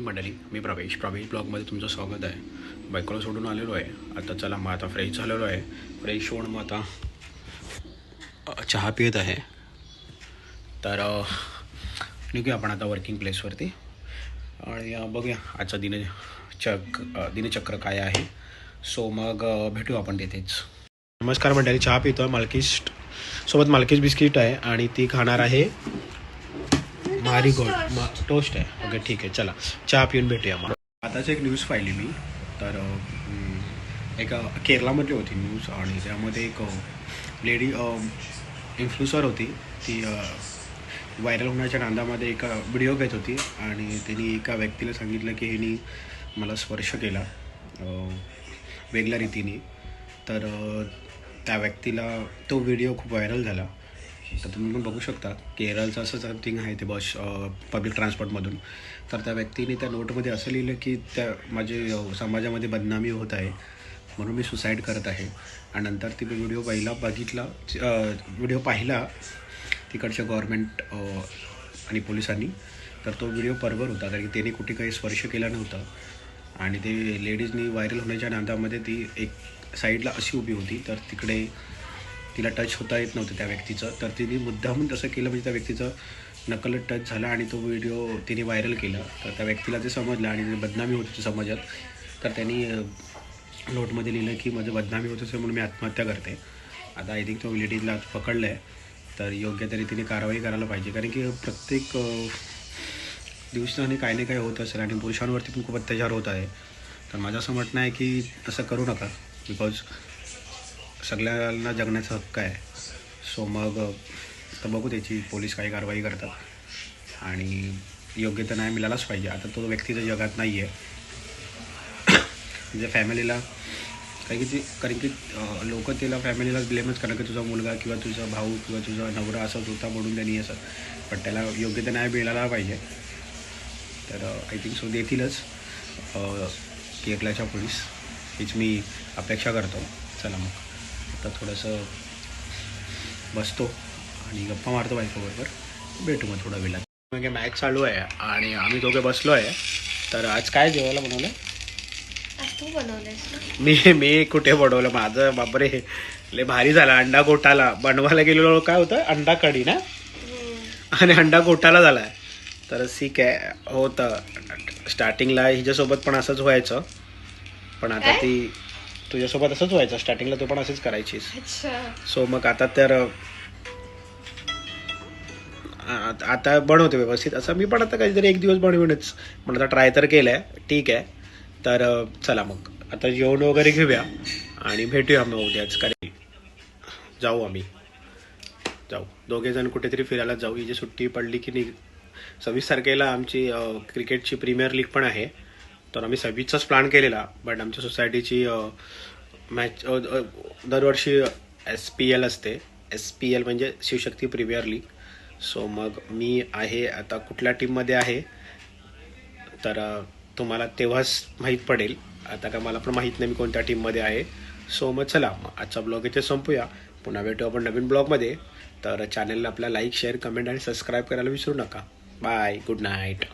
मंडळी मी प्रवेश. प्रवेश ब्लॉगमध्ये तुमचं स्वागत आहे. बायकोला सोडून आलेलो आहे. आता चला मग आता फ्रेश झालेलो आहे. फ्रेश होऊन मग आता चहा पित आहे. तर निघूया आपण आता वर्किंग प्लेसवरती आणि बघूया आजचं दिन चक दिनचक्र काय आहे. सो मग भेटू आपण तिथेच. नमस्कार मंडळी चहा पितो आहे मालकीश सोबत मालकीश बिस्किट आहे आणि ती खाणार आहे मारी मा टोस्ट आहे. ओके ठीक आहे चला. चहा पिऊन भेटूया मला आताच एक न्यूज पाहिली मी. तर एका एक केरलामधली होती न्यूज आणि त्यामध्ये एक लेडी इन्फ्लुसर होती. ती व्हायरल होण्याच्या नांदामध्ये एका व्हिडिओ घेत होती आणि तिने एका व्यक्तीला सांगितलं की हिने मला स्पर्श केला वेगळ्या रीतीने. तर त्या व्यक्तीला तो व्हिडिओ खूप व्हायरल झाला. तर तुम्ही पण बघू शकता केरळचं असं थिंग आहे ते बस पब्लिक ट्रान्सपोर्टमधून तर त्या व्यक्तीने त्या नोटमध्ये असं लिहिलं की त्या माझे समाजामध्ये बदनामी होत आहे म्हणून मी सुसाईड करत आहे. आणि नंतर ती व्हिडिओ पहिला बघितला व्हिडिओ पाहिला तिकडच्या गव्हर्मेंट आणि पोलिसांनी. तर तो व्हिडिओ परवर होता कारण की त्याने कुठे काही स्पर्श केला नव्हता. आणि ते लेडीजनी व्हायरल होण्याच्या नादामध्ये ती एक साईडला अशी उभी होती तर तिकडे तिला टच होता येत नव्हतं त्या व्यक्तीचं. तर तिने मुद्दामून तसं केलं म्हणजे त्या व्यक्तीचं नकल टच झाला आणि तो व्हिडिओ तिने व्हायरल केला. तर त्या व्यक्तीला ते समजलं आणि बदनामी होत होती समाजात. तर त्यांनी नोटमध्ये लिहिलं की माझं बदनामी होत असेल म्हणून मी आत्महत्या करते. आता आय थिंक तो लेडीजला आज पकडलं आहे तर योग्य तरी तिने कारवाई करायला पाहिजे. कारण की प्रत्येक दिवसाने काही ना काही होत असेल आणि पुरुषांवरती पण खूप अत्याचार होत आहे. तर माझं असं म्हणणं आहे की तसं करू नका. बिकॉज सगळ्यांना जगण्याचा हक्क आहे. सो मग तर बघू त्याची पोलीस काही कारवाई करतात. आणि योग्य तर न्याय मिळालाच पाहिजे. आता तो व्यक्ती तर जगात नाही आहे म्हणजे फॅमिलीला कारण की ती कारण की लोक तिला फॅमिलीला ब्लेमच करणार की तुझा मुलगा किंवा तुझा भाऊ किंवा तुझा नवरा असाच होता म्हणून त्यांनी असं. पण त्याला योग्य तर न्याय मिळाला पाहिजे. तर आय थिंक सो देतीलच. केरलाच्या पोलीस. हीच मी अपेक्षा करतो. चला मग. आता थोडंसं बसतो आणि गप्पा मारतो बायकोबरोबर. भेटू मग थोडा वेळात. मग मॅच चालू आहे आणि आम्ही दोघे बसलो आहे. तर आज काय जेवायला बनवलं? मी मी कुठे बनवलं? माझं बापरे लय भारी झाला. अंडा गोटाला. बनवायला गेलेलो काय होतं? अंडा कढी ना? आणि अंडा गोटाला झाला आहे तर ठीक आहे. होतं. स्टार्टिंगला हिच्यासोबत पण असंच व्हायचं. पण आता? ती तुझ्यासोबत असंच व्हायचं. स्टार्टिंगला तू पण असंच करायचीस. अच्छा. सो मग आता तर आ- आता बनवते व्यवस्थित. असं मी पण आता काहीतरी एक दिवस बनवूनच. पण आता ट्राय तर केलं आहे ठीक आहे. तर अ, चला मग. आता जेवण वगैरे घेऊया. आणि भेटूया मग उद्याच. कारण जाऊ आम्ही. जाऊ. दोघे जण कुठेतरी फिरायला जाऊ. ही जी सुट्टी पडली की नाही सव्वीस तारखेला आमची अ, क्रिकेटची प्रीमियर लीग पण आहे. तर आम्ही सव्वीसचाच प्लॅन केलेला बट आमच्या सोसायटीची मॅच दरवर्षी एस पी एल असते. एस पी एल म्हणजे शिवशक्ती प्रीमियर लीग सो मग मी आहे आता कुठल्या टीममध्ये आहे? तर तुम्हाला तेव्हाच माहीत पडेल. आता का मला पण माहीत नाही मी कोणत्या टीममध्ये आहे. सो मग चला मग आजचा ब्लॉग इथे संपूया. पुन्हा भेटू आपण नवीन ब्लॉगमध्ये तर चॅनलला आपला लाईक शेअर कमेंट आणि सबस्क्राईब करायला विसरू नका. Bye good night